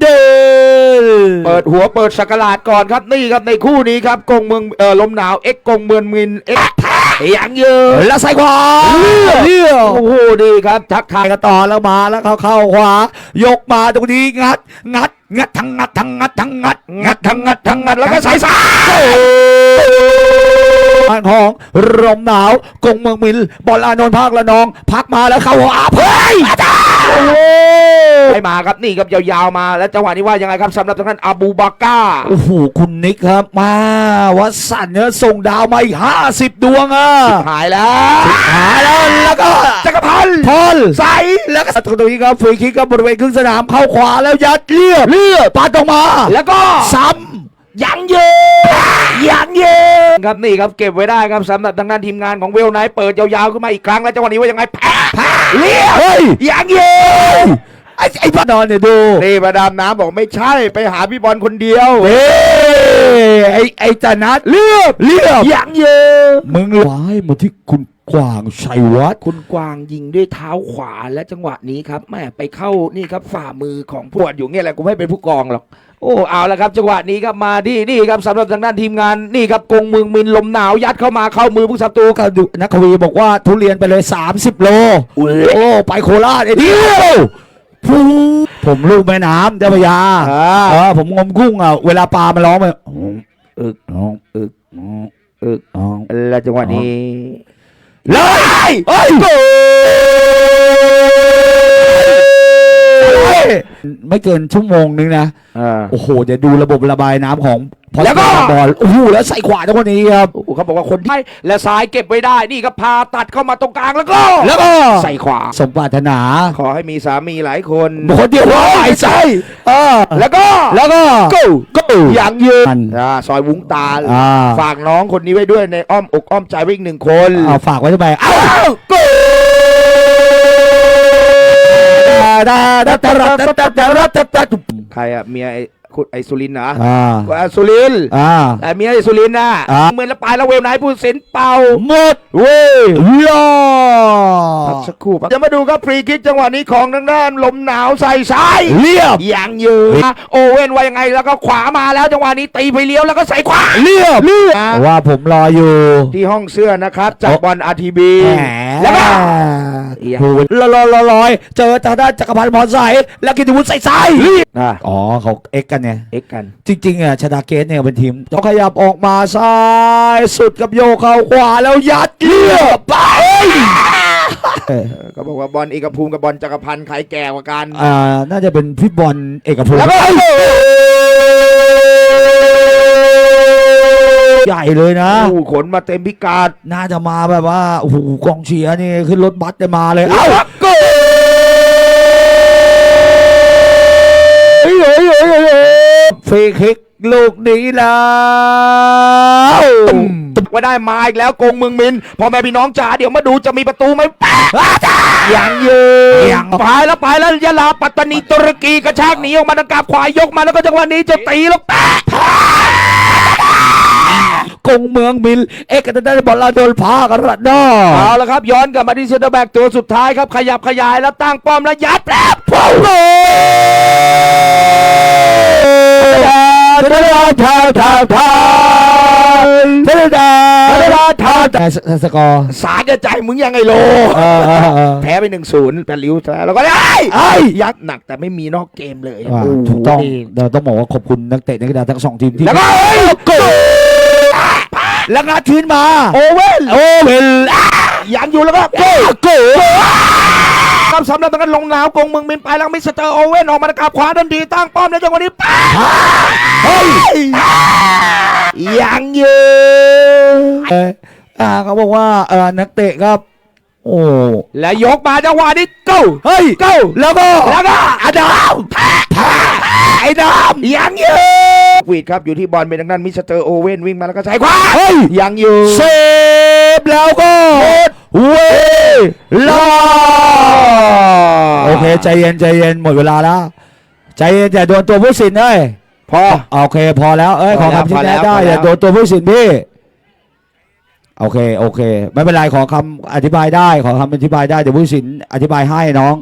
เดินเปิดหัวเปิดสักราชก่อนครับนี่ครับในคู่นี้ครับกงเมืองเอ่อลมหนาวเอ็กกงเมืองมินเอ็กยังเยอะแล้วใส่ขวาเลี้ยวโอ้โหดีครับทักทาถ่ายยกันต่อแล้วมาแล้วเขาเข้าขวายกมาตรงนี้งัดงัดงัดทั้งงัดทั้งงัดทั้งงัดงัดทั้งงัดทั้งงัดแล้วก็ใส่ซ้ายบ้านของลมหนาวกงเมืองมินบอลอานนท์ภาคละนอง พักมาแล้วเข้าขวาเฮ้ยโอ้โห ให้มาครับนี่ครับยาวๆมา แล้วจังหวะนี้ว่ายังไงครับสำหรับทางด้านอาบูบาก้าโอ้โหคุณนิกครับมาวัดสันเนี่ยส่งดาวมาอีกห้าสิบดวงอะหายแล้วหาแล้วแล้วก็จักรพันธ์พอลใสแล้วก็ตรงนี้ครับฟรีคิกก็บริเวณครึ่งสนามเข้าขวาแล้วยัดเลียบเลียบปาดออกมา แล้วก็ซ้ยังเยอะยังเยอะครับนี่ครับเก็บไว้ได้ครับสำหรับทางด้านทีมงานของเวลไนท์เปิดยาวๆขึ้นมาอีกครั้งแล้วจังหวะนี้ว่ายังไงแพ้เลี้ยำเฮ้ยยังเยอะ ไอ้ไอ้บ้านอนเนี่ยดูนี่ประดามน้ำบอกไม่ใช่ไปหาพี่บอลคนเดียวเฮ้ยไอ้ไอ้จานัทเลียบเลียบยังเยอะมึงว้ายมาที่คุณกวางชัยวัฒน์คุณกวางยิงด้วยเท้าขวาและจังหวะนี้ครับแม่ไปเข้านี่ครับฝ่ามือของพวดอยู่เงี้ยแหละกูไม่เป็นผู้กองหรอกโอ้เอาละครับจังหวะนี้ครับมาที่นี่ครับสำหรับทางด้านทีมงานนี่ครับกงเมืองมินลมหนาวยัดเข้ามาเข้ามือผู้ศัตรูก็ดูนักขวีบอกว่าทุเรียนไปเลย 30 โลอุ้ยโอ้ไปโคราชไอ้เดียว ฟูผมลูกแม่น้ำเจ้าพระยาอ่า เออผมงมกุ้งอะเวลาปลามันร้องมันเอึกน้องเอึกน้องเอึกน้อง แล้วจังหวะนี้ เลยเฮ้ยไม่เกินชั่วโมงนึงนะ อ่า โอ้โหเดี๋ยวดูระบบระบายน้ำของพอ แล้วก็บอลโอ้โหแล้วใส่ขวาจังหวะนี้ครับโอ้โหเขาบอกว่าคนที่และซ้ายเก็บไว้ได้นี่ครับพาตัดเข้ามาตรงกลางแล้วก็ แล้วก็ใส่ขวาสมปรารถนา ขอให้มีสามีหลายคนคนเดียวว่าไม่ใช่เออแล้วก็แล้วก็ go ก็อย่างยืนมันอ่าซอยวุ้งตาลอ่าฝากน้องคนนี้ไว้ด้วยในอ้อมอกอ้อมใจไว้อีกหนึ่งคนเอาฝากไว้ทำไมเอ้าอ้าวกูดาดาดาดาดาดาดาดาดาดา ใครอะเมียไอ้คุณไอ้สุรินทร์นะอ่าว่าสุรินทร์อ่า แต่เมียไอ้สุรินทร์น่ะอ่า เหมือนละปลายแล้วเวลไหนพูดสินเป่าหมดเว้ยลอพักสักครู่ครับจะมาดูครับฟรีคิกจังหวะนี้ของทางด้านลมหนาวใส่ซ้าย เรียบ ยังยืนโอเว่นว่ายังไงแล้วก็ขวามาแล้วจังหวะนี้ตีไปเลี้ยวแล้วก็ใส่ขวา เรียบเลือกว่าผมรออยู่ ที่ห้องเสื้อนะครับจากบอลอาร์ทีบีแหมแล้วก็ โอ้โหลอยลอยลอยเจอทางด้านจักรพันธ์พรใสแล้วกิติวุฒิใส่ใส่อะอ๋อเขาเอ็กกันไงเอ็กกัน จริงๆอะชนาเกตเนี่ยเป็นทีมต้องขยับออกมาซ้ายสุดกับโยกเข้าขวาแล้วยัดเลียบไปก็บอกว่าบอลเอกภูมิกับบอลจักรพันธ์ใครแก่กว่ากันอ่าน่าจะเป็นพี่บอลเอกพงศ์แล้วก็ ใหญ่เลยนะโอ้โหขนมาเต็มพิกัดน่าจะมาแบบว่าโอ้โหกองเชียร์นี่ขึ้นรถบัสได้มาเลยเอ้าเอ้าก็เฮ้ยเฮ้ยเฮ้ยเฮ้ยเฮ้ยฟรีคิกลูกนี้แล้วตุกไว้ได้มาอีกแล้วโกงเมืองมินพ่อแม่พี่น้องจ๋าเดี๋ยวมาดูจะมีประตูไหมยังเยอะไปแล้วไปแล้วยะลาปัตตานีตุรกีกระชากหนีออกมาทางกาบขวายกมาแล้วก็จังหวะนี้จะตีแล้วแปะ กงเมืองมิล เอกกันได้บอลลาโดนพากันระนอเอาละครับ ย้อนกลับมาที่เซนเตอร์แบ็กตัวสุดท้ายครับ ขยับขยายแล้วตั้งป้อมแล้วยัดแล้วพุ่งเลยเทเลดาทาวทาวทาวเทเลดาเทเลดาทาวแต่สกอร์สารกระจายมึงยังไงโลเออเออเออแพ้ไปหนึ่งศูนย์แปดริ้วแล้วก็ได้ไอ้ยักษ์หนักแต่ไม่มีนอกเกมเลยว่าโโหถูกต้องนี่เราต้องบอกว่าขอบคุณนักเตะนักกีฬาทั้งสองทีมที่แล้วก็เฮ้ยกด แล้วงัดคืนมา โอเว่นโอ้เวลยังอยู่แล้วก็โก้โก้ครับสำหรับทางการลงหนาวกงเมืองมินไปแล้วมิสเตอร์โอเว่นออกมาตะกาบขวาทันทีตั้งป้อมในจังหวะนี้ป้าเฮ้ยยังยืนเอออ่าเขาบอกว่าเออนักเตะครับโอ้แล้วยกมาจังหวะนี้โก้เฮ้ยโก้แล้วก็แล้วก็อดามไอ้ดามยังยื นวีดครับอยู่ที่บอลเป็นทางด้านมิสเตอร์โอเว่นวิ่งมาแล้วก็ใช้ขวาเฮ้ยยังอยู่เซฟแล้วก็เวลาโอเคใจเย็นใจเย็นหมดเวลาแล้วใจเย็นอย่าโดนตัวผู้สินเอ้ยพอโอเคพอแล้วเอ้ยพขออแล้วคำชี้พอแล้แนะวได้พอแล้วอย่าโดนตัวผู้สินพี่โอเคโอเค ไม่เป็นไรขอคำอธิบายได้ขอคำอธิบายได้เดี๋ยวผู้สินอธิบายให้น้อง